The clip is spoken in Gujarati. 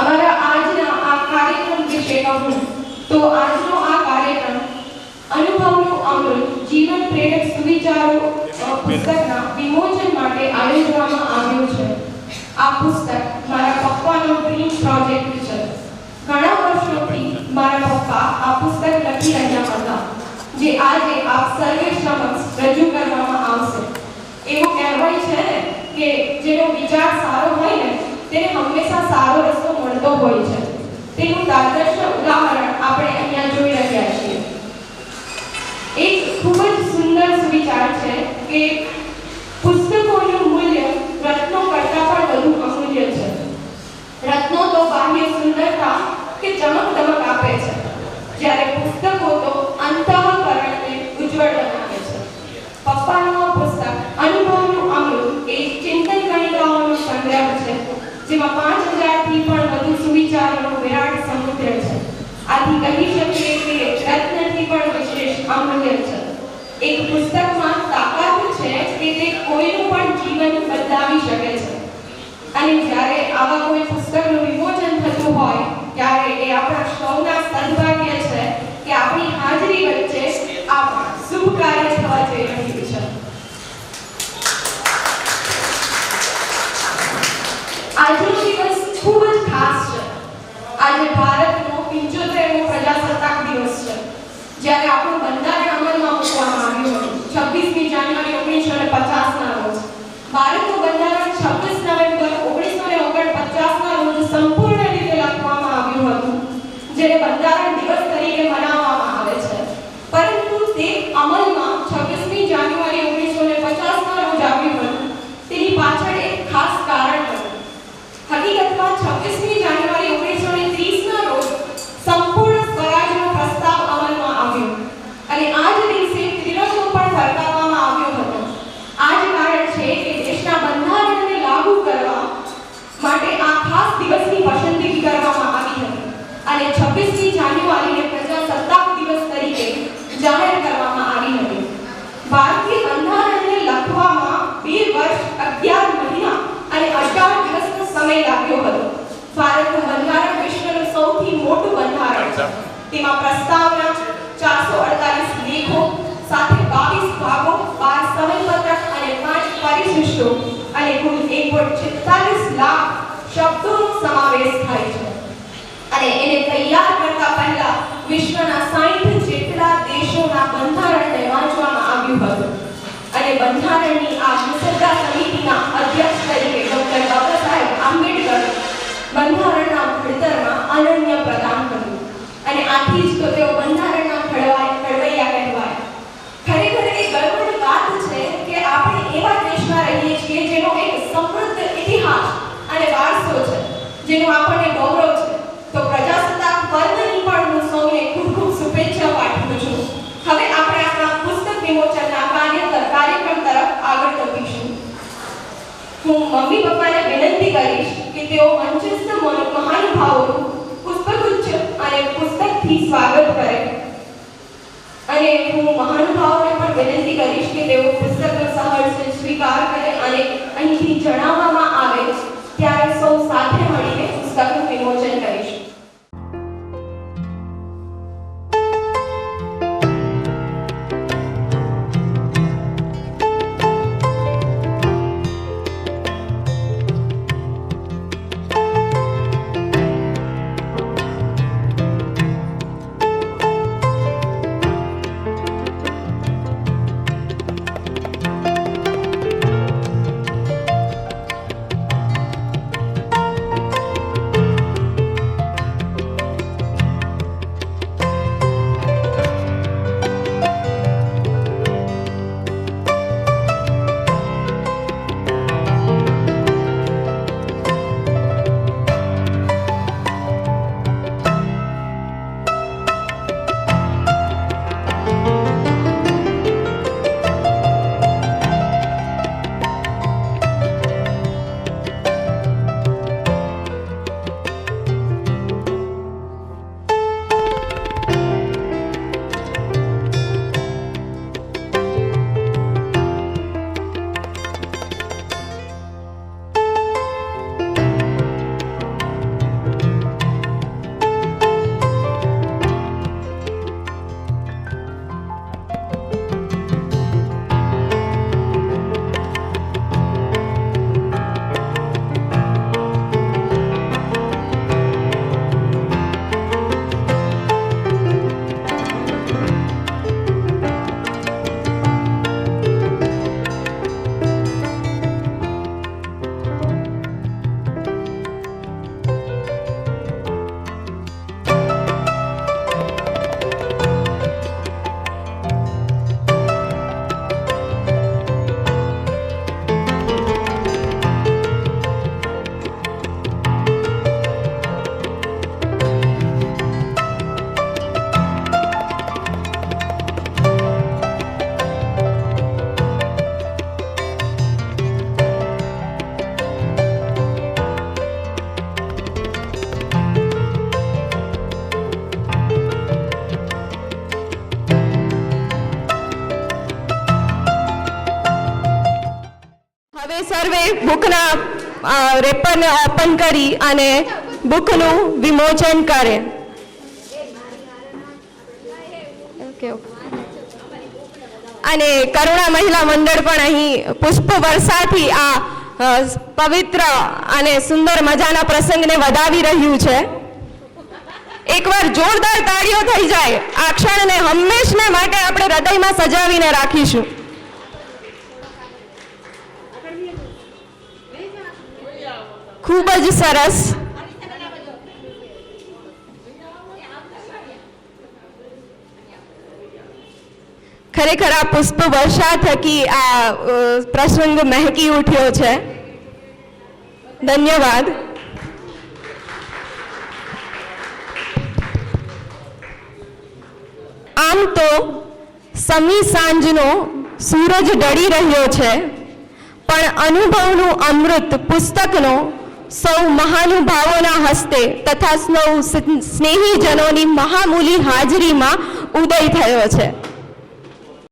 અમારા આજના આ કાર્યક્રમ વિશે કહું, તો આજનો આ કાર્યક્રમ અનુભવનું અમૃત જીવન પ્રેરક સુવિચારો પુસ્તકના વિમોચન માટે આયોજવામાં આવ્યું છે. આ પુસ્તક મારા પપ્પાનો ડ્રીમ પ્રોજેક્ટ છે. ઘણા વર્ષોથી મારા પપ્પા આ પુસ્તક લખી રહ્યા હતા, જે આજે આપ સર્વે સમક્ષ રજૂ કરવામાં આવશે. એવું કહેવાય છે ને કે જેનો વિચાર સારો તેને હંમેશા સારો રસ્તો મળતો હોય છે. તેનું તાદર્શ ઉદાહરણ આપણે અહીંયા જોઈ રહ્યા છીએ. એક ખૂબ જ સુંદર સુવિચાર છે કે પુસ્તકોનું મૂલ્ય રત્નો કરતાં પણ વધુ અમૂલ્ય છે રત્નો તો બાહ્ય સુંદરતા કે ચમક દમક આપે છે જ્યારે પુસ્તકો તો અંતઃકરણને ઉજ્જવળ બનાવે છે પપ્પાનું આ પુસ્તક અનુભવનું અમૃત એ ચિંતન ગણિકાઓનો સંગ્રહ છે જેમાં પાંચ હજારથી પણ વધુ સુવિચારોનો વિરાટ સમુદ્ર છે. આથી કહી શકીએ કે રત્નથી પણ વિશેષ અમૂલ્ય છે. એક પુસ્તકમાં તાકાત છે કે તે કોઈનું પણ જીવન બદલાવી શકે છે. અને જ્યારે આવા કોઈ પુસ્તકનું વિમોચન થતું હોય, ત્યારે એ આપણા સૌના સદભાગ્ય છે કે આપણી હાજરી વચ્ચે આ શુભ કાર્ય થવા જઈ રહ્યું છે આજનો દિવસ ખૂબ જ ખાસ છે આજે ભારતનો 75મો પ્રજાસત્તાક દિવસ છે જ્યારે આપણું બંધારણ અમલમાં મૂકવામાં આવ્યું હતું છવ્વીસમી જાન્યુઆરી ઓગણીસો ને પચાસના રોજ. ભારતનું બંધારણ છવ્વીસ નવેમ્બર ઓગણીસો ને ઓગણપચાસના રોજ સંપૂર્ણ રીતે લખવામાં આવ્યું હતું, જેને બંધારણ દિવસ તરીકે મનાવવામાં આવે છે પરંતુ તે અમલમાં છવ્વીસમી જાન્યુઆરી ઓગણીસો ને પચાસના રોજ આવ્યું હતું તેની પાછળ એક ખાસ કારણ હતું હકીકતમાં 26મી જાન્યુઆરી 1930 ના રોજ સંપૂર્ણ સ્વરાજનો પ્રસ્તાવ અમલમાં આવ્યો અને આ જ દિવસે ત્રિરંગો પણ ફરકાવવામાં આવ્યો હતો આ જ કારણ છે કે દેશના બંધારણને લાગુ કરવા માટે આ ખાસ દિવસની પસંદગી કરવામાં આવી હતી અને 26મી જાન્યુઆરીને પ્રજાસત્તાક દિવસ તરીકે જાહેર કરવામાં આવી હતી ભારતીય બંધારણને લખવામાં બે વર્ષ અગિયાર મહિના અને અઢાર દિવસનો સમય લાગ્યો હતો ભારતનું બંધારણ વિશ્વનું સૌથી મોટું બંધારણ છે તેમાં પ્રસ્તાવના ચારસો અડતાલીસ લેખો, સાથે બાવીસ ભાગો બાર સમયપત્રક અને પાંચ પરિશિષ્ટો અને કુલ એક પોઈન્ટ છેતાલીસ લાખ શબ્દોનો સમાવેશ થાય છે. અને એને તૈયાર કરતા પહેલા વિશ્વના 60 જેટલા દેશોના બંધારણને વાંચવામાં આવ્યું હતું. અને બંધારણની આ મુસદ્દા સમિતિના અધ્યક્ષ તરીકે ડોક્ટર બાબા સાહેબ આંબેડકર બંધારણના ઘડતરમાં અનન્ય આથી જ તો તેઓ બંધારણના ઘડવાય ઘડવૈયા કહેવાય. ખરેખર એ ગર્વની વાત છે કે આપણે એવા દેશમાં રહીએ છીએ જેનો એક સમૃદ્ધ ઇતિહાસ અને વારસો છે, જેનો આપણને ગૌરવ છે. તો પ્રજાસત્તાક પર્વની પણ હું સૌને ખૂબ ખૂબ શુભેચ્છા પાઠવું છું. હવે આપણે આપણા પુસ્તક વિમોચનના કાર્ય કાર્યક્રમ તરફ આગળ વધીશું. હું મમ્મી પપ્પાને વિનંતી કરીશ કે તેઓ મંચસ્થ મનો- મહાનુભાવોનું પુષ્પગુચ્છ અને પુસ્તકથી સ્વાગત કરે. અને હું મહાનુભાવોને પણ વિનંતી કરીશ કે તેઓ પુસ્તકનો સહર્ષ સ્વીકાર કરે અને અહીંથી જણાવવામાં બુકના રેપરને ઓપન કરી અને બુકનું વિમોચન કરે. અને કરુણા મહિલા મંડળ પણ અહીં પુષ્પ વર્ષાથી આ પવિત્ર અને સુંદર મજાના પ્રસંગને વધાવી રહ્યું છે. એકવાર જોરદાર તાળીઓ થઈ જાય. આ ક્ષણને હંમેશને માટે આપણે હૃદયમાં સજાવીને રાખીશું. ખૂબ જ સરસ. ખરેખર આ પુષ્પ વર્ષા થકી આ પ્રસંગ મહેકી ઉઠ્યો છે. ધન્યવાદ. આમ તો સમી સાંજનો સૂરજ ડળી રહ્યો છે, પણ અનુભવનું અમૃત પુસ્તકનો સૌ મહાનુભાવોના હસ્તે તથા સૌ સ્નેહીજનોની મહામૂલી હાજરીમાં ઉદય થયો છે.